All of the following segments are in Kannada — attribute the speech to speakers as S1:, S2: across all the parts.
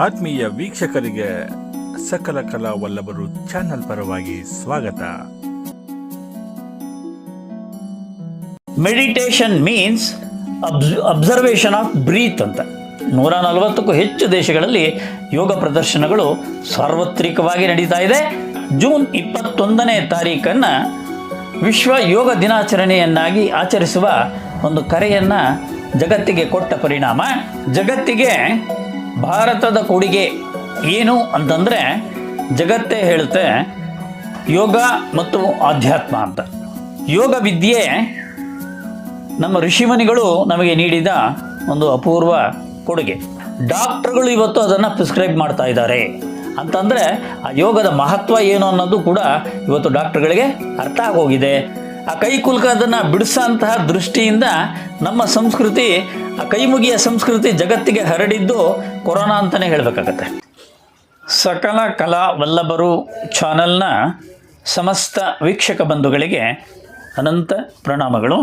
S1: ಆತ್ಮೀಯ ವೀಕ್ಷಕರಿಗೆ ಸಕಲ ಕಲಾ ವಲ್ಲಭರು ಚಾನೆಲ್ ಪರವಾಗಿ ಸ್ವಾಗತ.
S2: Meditation means observation of breath ಅಂತ. ನೂರ ನಲವತ್ತಕ್ಕೂ ಹೆಚ್ಚು ದೇಶಗಳಲ್ಲಿ ಯೋಗ ಪ್ರದರ್ಶನಗಳು ಸಾರ್ವತ್ರಿಕವಾಗಿ ನಡೀತಾ ಇದೆ. ಜೂನ್ ಇಪ್ಪತ್ತೊಂದನೇ ತಾರೀಕನ್ನ ವಿಶ್ವ ಯೋಗ ದಿನಾಚರಣೆಯನ್ನಾಗಿ ಆಚರಿಸುವ ಒಂದು ಕರೆಯನ್ನು ಜಗತ್ತಿಗೆ ಕೊಟ್ಟ ಪರಿಣಾಮ. ಜಗತ್ತಿಗೆ ಭಾರತದ ಕೊಡುಗೆ ಏನು ಅಂತಂದರೆ ಜಗತ್ತೇ ಹೇಳುತ್ತೆ ಯೋಗ ಮತ್ತು ಆಧ್ಯಾತ್ಮ ಅಂತ. ಯೋಗ ವಿದ್ಯೆ ನಮ್ಮ ಋಷಿಮುನಿಗಳು ನಮಗೆ ನೀಡಿದ ಒಂದು ಅಪೂರ್ವ ಕೊಡುಗೆ. ಡಾಕ್ಟ್ರುಗಳು ಇವತ್ತು ಅದನ್ನು ಪ್ರಿಸ್ಕ್ರೈಬ್ ಮಾಡ್ತಾ ಇದ್ದಾರೆ. ಅಂತಂದರೆ ಆ ಯೋಗದ ಮಹತ್ವ ಏನು ಅನ್ನೋದು ಕೂಡ ಇವತ್ತು ಡಾಕ್ಟ್ರುಗಳಿಗೆ ಅರ್ಥ ಆಗೋಗಿದೆ. ಆ ಕೈ ಕುಲ್ಕ ಅದನ್ನು ದೃಷ್ಟಿಯಿಂದ ನಮ್ಮ ಸಂಸ್ಕೃತಿ, ಆ ಕೈಮುಗಿಯ ಸಂಸ್ಕೃತಿ ಜಗತ್ತಿಗೆ ಹರಡಿದ್ದು ಕೊರೋನಾ ಅಂತಲೇ ಹೇಳಬೇಕಾಗತ್ತೆ. ಸಕಲ ಕಲಾ ವಲ್ಲಭರು ಚಾನಲ್ನ ಸಮಸ್ತ ವೀಕ್ಷಕ ಬಂಧುಗಳಿಗೆ ಅನಂತ ಪ್ರಣಾಮಗಳು.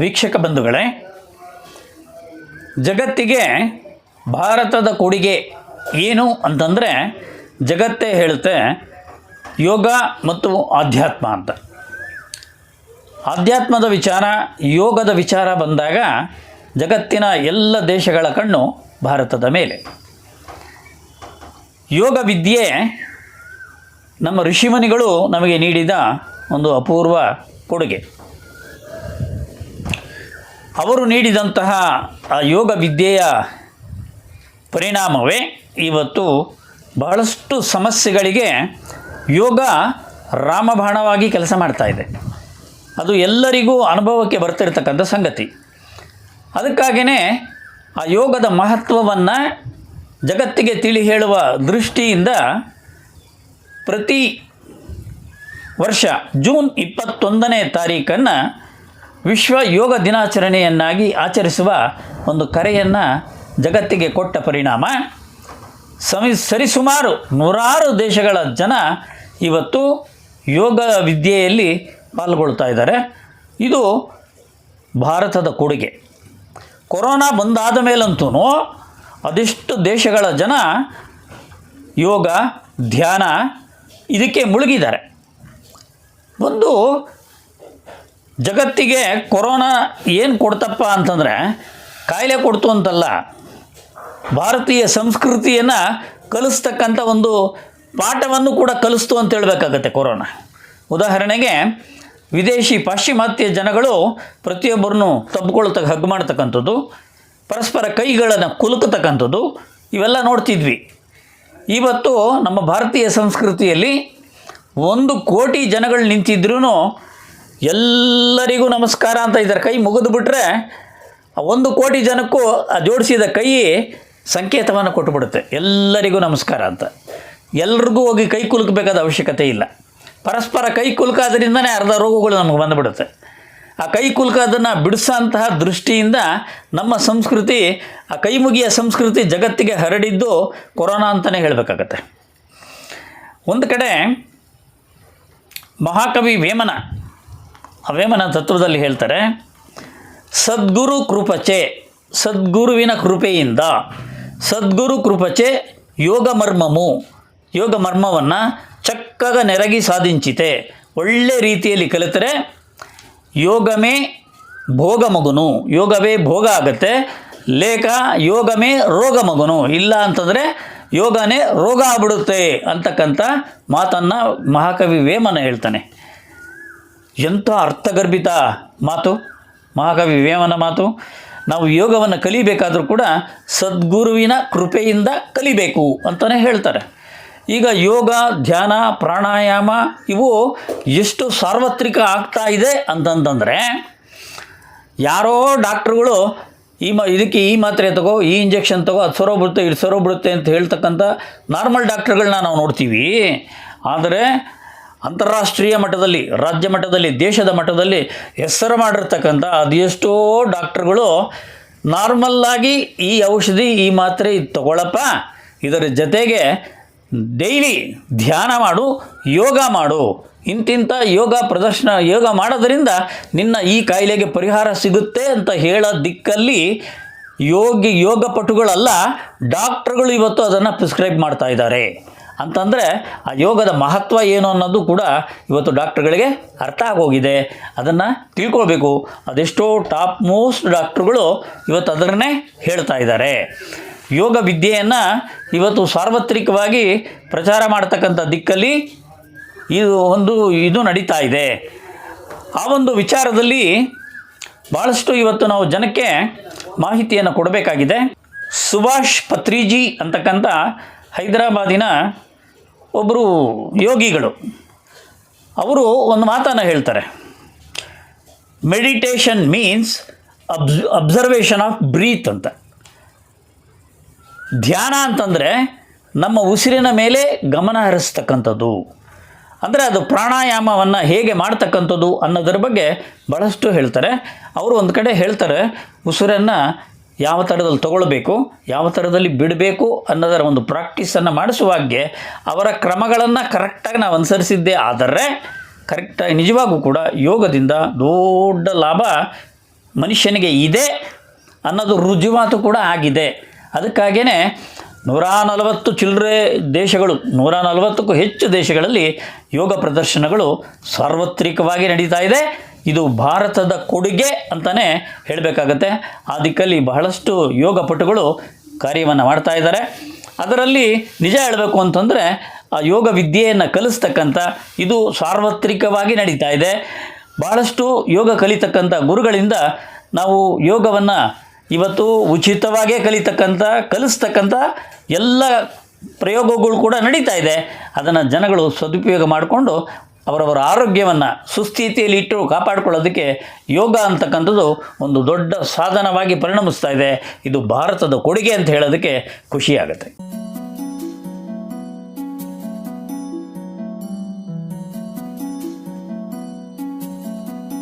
S2: ವೀಕ್ಷಕ ಬಂಧುಗಳೇ, ಜಗತ್ತಿಗೆ ಭಾರತದ ಕೊಡುಗೆ ಏನು ಅಂತಂದರೆ ಜಗತ್ತೇ ಹೇಳುತ್ತೆ ಯೋಗ ಮತ್ತು ಆಧ್ಯಾತ್ಮ ಅಂತ. ಆಧ್ಯಾತ್ಮದ ವಿಚಾರ, ಯೋಗದ ವಿಚಾರ ಬಂದಾಗ ಜಗತ್ತಿನ ಎಲ್ಲ ದೇಶಗಳ ಕಣ್ಣು ಭಾರತದ ಮೇಲೆ. ಯೋಗ ವಿದ್ಯೆ ನಮ್ಮ ಋಷಿಮುನಿಗಳು ನಮಗೆ ನೀಡಿದ ಒಂದು ಅಪೂರ್ವ ಕೊಡುಗೆ. ಅವರು ನೀಡಿದಂತಹ ಆ ಯೋಗ ವಿದ್ಯೆಯ ಪರಿಣಾಮವೇ ಇವತ್ತು ಬಹಳಷ್ಟು ಸಮಸ್ಯೆಗಳಿಗೆ ಯೋಗ ರಾಮಬಾಣವಾಗಿ ಕೆಲಸ ಮಾಡ್ತಾ ಇದೆ. ಅದು ಎಲ್ಲರಿಗೂ ಅನುಭವಕ್ಕೆ ಬರ್ತಿರ್ತಕ್ಕಂಥ ಸಂಗತಿ. ಅದಕ್ಕಾಗಿಯೇ ಆ ಯೋಗದ ಮಹತ್ವವನ್ನು ಜಗತ್ತಿಗೆ ತಿಳಿ ಹೇಳುವ ದೃಷ್ಟಿಯಿಂದ ಪ್ರತಿ ವರ್ಷ ಜೂನ್ ಇಪ್ಪತ್ತೊಂದನೇ ತಾರೀಕನ್ನು ವಿಶ್ವ ಯೋಗ ದಿನಾಚರಣೆಯನ್ನಾಗಿ ಆಚರಿಸುವ ಒಂದು ಕರೆಯನ್ನು ಜಗತ್ತಿಗೆ ಕೊಟ್ಟ ಪರಿಣಾಮ. ಸಮಿ ಸರಿಸುಮಾರು ನೂರಾರು ದೇಶಗಳ ಜನ ಇವತ್ತು ಯೋಗ ವಿದ್ಯೆಯಲ್ಲಿ ಪಾಲ್ಗೊಳ್ತಾ ಇದ್ದಾರೆ. ಇದು ಭಾರತದ ಕೊಡುಗೆ. ಕೊರೋನಾ ಬಂದಾದ ಮೇಲಂತೂ ಅದೆಷ್ಟು ದೇಶಗಳ ಜನ ಯೋಗ, ಧ್ಯಾನ ಇದಕ್ಕೆ ಮುಳುಗಿದ್ದಾರೆ. ಒಂದು ಜಗತ್ತಿಗೆ ಕೊರೋನಾ ಏನು ಕೊಡ್ತಪ್ಪ ಅಂತಂದರೆ ಕಾಯಿಲೆ ಕೊಡ್ತು ಅಂತಲ್ಲ, ಭಾರತೀಯ ಸಂಸ್ಕೃತಿಯನ್ನು ಕಲಿಸ್ತಕ್ಕಂಥ ಒಂದು ಪಾಠವನ್ನು ಕೂಡ ಕಲಿಸ್ತು ಅಂತ ಹೇಳಬೇಕಾಗತ್ತೆ ಕೊರೋನಾ. ಉದಾಹರಣೆಗೆ ವಿದೇಶಿ ಪಾಶ್ಚಿಮಾತ್ಯ ಜನಗಳು ಪ್ರತಿಯೊಬ್ಬರನ್ನು ತಬ್ಕೊಳ್ತಕ್ಕ ಹಗ್ ಮಾಡ್ತಕ್ಕಂಥದ್ದು, ಪರಸ್ಪರ ಕೈಗಳನ್ನು ಕುಲುಕತಕ್ಕಂಥದ್ದು, ಇವೆಲ್ಲ ನೋಡ್ತಿದ್ವಿ. ಇವತ್ತು ನಮ್ಮ ಭಾರತೀಯ ಸಂಸ್ಕೃತಿಯಲ್ಲಿ ಒಂದು ಕೋಟಿ ಜನಗಳು ನಿಂತಿದ್ರೂ ಎಲ್ಲರಿಗೂ ನಮಸ್ಕಾರ ಅಂತ ಇದ್ದಾರೆ. ಕೈ ಮುಗಿದು ಬಿಟ್ಟರೆ ಒಂದು ಕೋಟಿ ಜನಕ್ಕೂ ಆ ಜೋಡಿಸಿದ ಕೈ ಸಂಕೇತವನ್ನು ಕೊಟ್ಟುಬಿಡುತ್ತೆ ಎಲ್ಲರಿಗೂ ನಮಸ್ಕಾರ ಅಂತ. ಎಲ್ರಿಗೂ ಹೋಗಿ ಕೈ ಕುಲುಕಬೇಕಾದ ಅವಶ್ಯಕತೆ ಇಲ್ಲ. ಪರಸ್ಪರ ಕೈ ಕುಲುಕಾದ್ರಿಂದನೇ ಅರ್ಧ ರೋಗಗಳು ನಮಗೆ ಬಂದುಬಿಡುತ್ತೆ. ಆ ಕೈ ಕುಲುಕೋದನ್ನು ಬಿಡಿಸೋಂತಹ ದೃಷ್ಟಿಯಿಂದ ನಮ್ಮ ಸಂಸ್ಕೃತಿ, ಆ ಕೈಮುಗಿಯ ಸಂಸ್ಕೃತಿ ಜಗತ್ತಿಗೆ ಹರಡಿದ್ದು ಕೊರೋನಾ ಅಂತಲೇ ಹೇಳಬೇಕಾಗತ್ತೆ. ಒಂದು ಕಡೆ ಮಹಾಕವಿ ವೇಮನ, ಆ ವೇಮನ ತತ್ವದಲ್ಲಿ ಹೇಳ್ತಾರೆ, ಸದ್ಗುರು ಕೃಪಚೆ, ಸದ್ಗುರುವಿನ ಕೃಪೆಯಿಂದ, ಸದ್ಗುರು ಕೃಪಚೆ ಯೋಗ ಮರ್ಮಮು ಯೋಗ ಮರ್ಮವನ್ನು ಚಕ್ಕಗ ನೆರಗಿ ಸಾಧಿಂಚಿತೆ. ಒಳ್ಳೆ ರೀತಿಯಲ್ಲಿ ಕಲಿತರೆ ಯೋಗಮೇ ಭೋಗ ಮಗುನು. ಯೋಗವೇ ಭೋಗ ಆಗತ್ತೆ. ಲೇಖ, ಯೋಗಮೇ ರೋಗ ಮಗುನು. ಇಲ್ಲ ಅಂತಂದರೆ ಯೋಗನೇ ರೋಗ ಆಗ್ಬಿಡುತ್ತೆ ಅಂತಕ್ಕಂಥ ಮಾತನ್ನು ಮಹಾಕವಿ ವೇಮನ ಹೇಳ್ತಾನೆ. ಎಂಥ ಅರ್ಥಗರ್ಭಿತ ಮಾತು, ಮಹಾಕವಿ ವೇಮನ ಮಾತು. ನಾವು ಯೋಗವನ್ನು ಕಲಿಬೇಕಾದರೂ ಕೂಡ ಸದ್ಗುರುವಿನ ಕೃಪೆಯಿಂದ ಕಲಿಬೇಕು ಅಂತಲೇ ಹೇಳ್ತಾರೆ. ಈಗ ಯೋಗ, ಧ್ಯಾನ, ಪ್ರಾಣಾಯಾಮ ಇವು ಎಷ್ಟು ಸಾರ್ವತ್ರಿಕ ಆಗ್ತಾ ಇದೆ ಅಂತಂತಂದರೆ ಯಾರೋ ಡಾಕ್ಟ್ರುಗಳು ಈ ಮ, ಇದಕ್ಕೆ ಈ ಮಾತ್ರೆ ತಗೋ, ಈ ಇಂಜೆಕ್ಷನ್ ತಗೋ, ಅದು ಸರೋಬಿಡುತ್ತೆ ಇದು ಸರೋಬಿಡುತ್ತೆ ಅಂತ ಹೇಳ್ತಕ್ಕಂಥ ನಾರ್ಮಲ್ ಡಾಕ್ಟ್ರುಗಳನ್ನ ನಾವು ನೋಡ್ತೀವಿ. ಆದರೆ ಅಂತಾರಾಷ್ಟ್ರೀಯ ಮಟ್ಟದಲ್ಲಿ, ರಾಜ್ಯ ಮಟ್ಟದಲ್ಲಿ, ದೇಶದ ಮಟ್ಟದಲ್ಲಿ ಹೆಸರು ಮಾಡಿರ್ತಕ್ಕಂಥ ಅದೆಷ್ಟೋ ಡಾಕ್ಟ್ರುಗಳು ನಾರ್ಮಲ್ಲಾಗಿ ಈ ಔಷಧಿ, ಈ ಮಾತ್ರೆ ಇದು ತಗೊಳಪ್ಪ. ಇದರ ಜೊತೆಗೆ ಡೈಲಿ ಧ್ಯಾನ ಮಾಡು, ಯೋಗ ಮಾಡು. ಇಂತಿಂಥ ಯೋಗ ಪ್ರದರ್ಶನ, ಯೋಗ ಮಾಡೋದರಿಂದ ನಿನ್ನ ಈ ಕಾಯಿಲೆಗೆ ಪರಿಹಾರ ಸಿಗುತ್ತೆ ಅಂತ ಹೇಳೋ ದಿಕ್ಕಲ್ಲಿ ಯೋಗಿ, ಯೋಗ ಪಟುಗಳಲ್ಲ, ಡಾಕ್ಟ್ರುಗಳು ಇವತ್ತು ಅದನ್ನು ಪ್ರಿಸ್ಕ್ರೈಬ್ ಮಾಡ್ತಾ ಇದ್ದಾರೆ. ಅಂತಂದರೆ ಆ ಯೋಗದ ಮಹತ್ವ ಏನು ಅನ್ನೋದು ಕೂಡ ಇವತ್ತು ಡಾಕ್ಟ್ರುಗಳಿಗೆ ಅರ್ಥ ಆಗೋಗಿದೆ. ಅದನ್ನು ತಿಳ್ಕೊಳ್ಬೇಕು. ಅದೆಷ್ಟೋ ಟಾಪ್ ಮೋಸ್ಟ್ ಡಾಕ್ಟ್ರುಗಳು ಇವತ್ತು ಅದನ್ನೇ ಹೇಳ್ತಾ ಇದ್ದಾರೆ. ಯೋಗ ವಿದ್ಯೆಯನ್ನು ಇವತ್ತು ಸಾರ್ವತ್ರಿಕವಾಗಿ ಪ್ರಚಾರ ಮಾಡ್ತಕ್ಕಂಥ ದಿಕ್ಕಲ್ಲಿ ಇದು ಒಂದು, ಇದು ನಡೀತಾ ಇದೆ. ಆ ಒಂದು ವಿಚಾರದಲ್ಲಿ ಭಾಳಷ್ಟು ಇವತ್ತು ನಾವು ಜನಕ್ಕೆ ಮಾಹಿತಿಯನ್ನು ಕೊಡಬೇಕಾಗಿದೆ. ಸುಭಾಷ್ ಪತ್ರಿಜಿ ಅಂತಕ್ಕಂಥ ಹೈದರಾಬಾದಿನ ಒಬ್ಬರು ಯೋಗಿಗಳು. ಅವರು ಒಂದು ಮಾತನ್ನು ಹೇಳ್ತಾರೆ. Meditation means obs observation of breath ಅಂತ. ಧ್ಯಾನ ಅಂತಂದರೆ ನಮ್ಮ ಉಸಿರಿನ ಮೇಲೆ ಗಮನ ಹರಿಸ್ತಕ್ಕಂಥದ್ದು. ಅಂದರೆ ಅದು ಪ್ರಾಣಾಯಾಮವನ್ನು ಹೇಗೆ ಮಾಡ್ತಕ್ಕಂಥದ್ದು ಅನ್ನೋದ್ರ ಬಗ್ಗೆ ಭಾಳಷ್ಟು ಹೇಳ್ತಾರೆ. ಅವರು ಒಂದು ಕಡೆ ಹೇಳ್ತಾರೆ, ಉಸಿರನ್ನು ಯಾವ ಥರದಲ್ಲಿ ತಗೊಳ್ಬೇಕು, ಯಾವ ಥರದಲ್ಲಿ ಬಿಡಬೇಕು ಅನ್ನೋದರ ಒಂದು ಪ್ರಾಕ್ಟೀಸನ್ನು ಮಾಡಿಸುವಾಗೆ ಅವರ ಕ್ರಮಗಳನ್ನು ಕರೆಕ್ಟಾಗಿ ನಾವು ಅನುಸರಿಸಿದ್ದೇ ಆದರೆ ಕರೆಕ್ಟಾಗಿ ನಿಜವಾಗೂ ಕೂಡ ಯೋಗದಿಂದ ದೊಡ್ಡ ಲಾಭ ಮನುಷ್ಯನಿಗೆ ಇದೆ ಅನ್ನೋದು ರುಜುವಾತು ಕೂಡ ಆಗಿದೆ. ಅದಕ್ಕಾಗಿಯೇ ನೂರ ನಲವತ್ತು ಚಿಲ್ಲರೆ ದೇಶಗಳು, ನೂರ ನಲವತ್ತಕ್ಕೂ ಹೆಚ್ಚು ದೇಶಗಳಲ್ಲಿ ಯೋಗ ಪ್ರದರ್ಶನಗಳು ಸಾರ್ವತ್ರಿಕವಾಗಿ ನಡೀತಾ ಇದೆ. ಇದು ಭಾರತದ ಕೊಡುಗೆ ಅಂತಲೇ ಹೇಳಬೇಕಾಗತ್ತೆ. ಆ ದಿಕ್ಕಲ್ಲಿ ಬಹಳಷ್ಟು ಯೋಗ ಪಟುಗಳು ಕಾರ್ಯವನ್ನು ಮಾಡ್ತಾ ಇದ್ದಾರೆ. ಅದರಲ್ಲಿ ನಿಜ ಹೇಳಬೇಕು ಅಂತಂದರೆ, ಆ ಯೋಗ ವಿದ್ಯೆಯನ್ನು ಕಲಿಸ್ತಕ್ಕಂಥ ಇದು ಸಾರ್ವತ್ರಿಕವಾಗಿ ನಡೀತಾ ಇದೆ. ಬಹಳಷ್ಟು ಯೋಗ ಕಲಿತಕ್ಕಂಥ ಗುರುಗಳಿಂದ ನಾವು ಯೋಗವನ್ನು ಇವತ್ತು ಉಚಿತವಾಗೇ ಕಲಿತಕ್ಕಂಥ, ಕಲಿಸ್ತಕ್ಕಂಥ ಎಲ್ಲ ಪ್ರಯೋಗಗಳು ಕೂಡ ನಡೀತಾ ಇದೆ. ಅದನ್ನು ಜನಗಳು ಸದುಪಯೋಗ ಮಾಡಿಕೊಂಡು ಅವರವರ ಆರೋಗ್ಯವನ್ನು ಸುಸ್ಥಿತಿಯಲ್ಲಿ ಇಟ್ಟು ಕಾಪಾಡಿಕೊಳ್ಳೋದಕ್ಕೆ ಯೋಗ ಅಂತಕ್ಕಂಥದ್ದು ಒಂದು ದೊಡ್ಡ ಸಾಧನವಾಗಿ ಪರಿಣಮಿಸ್ತಾ ಇದೆ. ಇದು ಭಾರತದ ಕೊಡುಗೆ ಅಂತ ಹೇಳೋದಕ್ಕೆ ಖುಷಿಯಾಗುತ್ತೆ.